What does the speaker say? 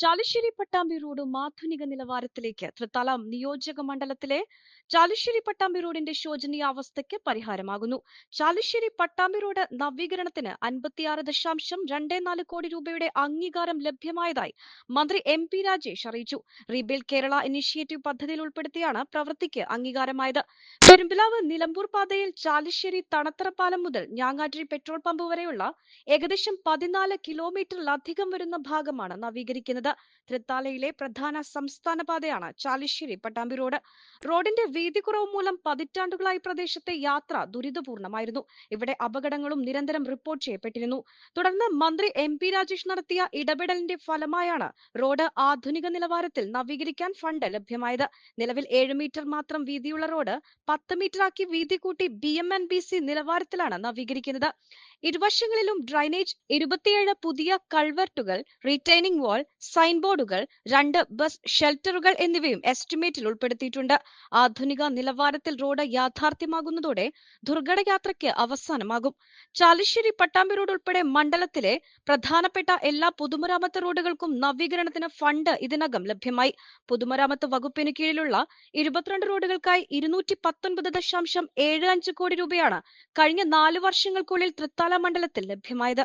Chalissery Pattambi road മാധുനിക നിലവാരത്തിലേക്ക്. തൃത്തലം നിയോജക മണ്ഡലത്തിലെ ചാലിശ്ശേരി പട്ടാമ്പി റോഡിന്റെ ശോചനീയാവസ്ഥയ്ക്ക് പരിഹാരമാകുന്നു. ചാലിശ്ശേരി പട്ടാമ്പി റോഡ് നവീകരണത്തിന് അൻപത്തിയാറ് ദശാംശം രണ്ടേ നാല് കോടി രൂപയുടെ അംഗീകാരം ലഭ്യമായതായി മന്ത്രി എം പി രാജേഷ് അറിയിച്ചു. റീബിൽ കേരള ഇനിഷ്യേറ്റീവ് പദ്ധതിയിൽ ഉൾപ്പെടുത്തിയാണ് പ്രവൃത്തിക്ക് അംഗീകാരമായത്. പെരുമ്പിലാവ് നിലമ്പൂർ പാതയിൽ ചാലിശ്ശേരി തണത്തറ പാലം മുതൽ ഞാങ്ങാട്ടിരി പെട്രോൾ പമ്പ് വരെയുള്ള ഏകദേശം പതിനാല് കിലോമീറ്ററിലധികം വരുന്ന ഭാഗമാണ് നവീകരിക്കുന്നത്. തൃത്താലയിലെ പ്രധാന സംസ്ഥാന പാതയാണ് ചാലിശ്ശേരി പട്ടാമ്പി റോഡ്. റോഡിന്റെ വീതി കുറവ് മൂലം പതിറ്റാണ്ടുകളായി പ്രദേശത്തെ യാത്ര ദുരിതപൂർണമായിരുന്നു. ഇവിടെ അപകടങ്ങളും നിരന്തരം റിപ്പോർട്ട് ചെയ്യപ്പെട്ടിരുന്നു. തുടർന്ന് മന്ത്രി എം പി രാജേഷ് നടത്തിയ ഇടപെടലിന്റെ ഫലമായാണ് റോഡ് ആധുനിക നിലവാരത്തിൽ നവീകരിക്കാൻ ഫണ്ട് ലഭ്യമായത്. നിലവിൽ ഏഴ് മീറ്റർ മാത്രം വീതിയുള്ള റോഡ് പത്ത് മീറ്ററാക്കി വീതി കൂട്ടി B M N B C നിലവാരത്തിലാണ് നവീകരിക്കുന്നത്. ഇരുവശങ്ങളിലും ഡ്രൈനേജ് ഇരുപത്തിയേഴ് പുതിയ കൾവർട്ടുകൾ റീറ്റൈനിംഗ് വാൾ സൈൻ ബോർഡുകൾ രണ്ട് ബസ് ഷെൽട്ടറുകൾ എന്നിവയും എസ്റ്റിമേറ്റിൽ ഉൾപ്പെടുത്തിയിട്ടുണ്ട്. ആധുനിക നിലവാരത്തിൽ റോഡ് യാഥാർത്ഥ്യമാകുന്നതോടെ ദുർഘട യാത്രയ്ക്ക് അവസാനമാകും. ചാലിശ്ശേരി പട്ടാമ്പി റോഡ് ഉൾപ്പെടെ മണ്ഡലത്തിലെ പ്രധാനപ്പെട്ട എല്ലാ പൊതുമരാമത്ത് റോഡുകൾക്കും നവീകരണത്തിന് ഫണ്ട് ഇതിനകം ലഭ്യമായി. പൊതുമരാമത്ത് വകുപ്പിന് കീഴിലുള്ള ഇരുപത്തിരണ്ട് റോഡുകൾക്കായി ഇരുന്നൂറ്റി പത്തൊൻപത് ദശാംശം ഏഴ് അഞ്ച് കോടി രൂപയാണ് കഴിഞ്ഞ നാല് വർഷങ്ങൾക്കുള്ളിൽ തൃത്താല മണ്ഡലത്തിൽ ലഭ്യമായത്.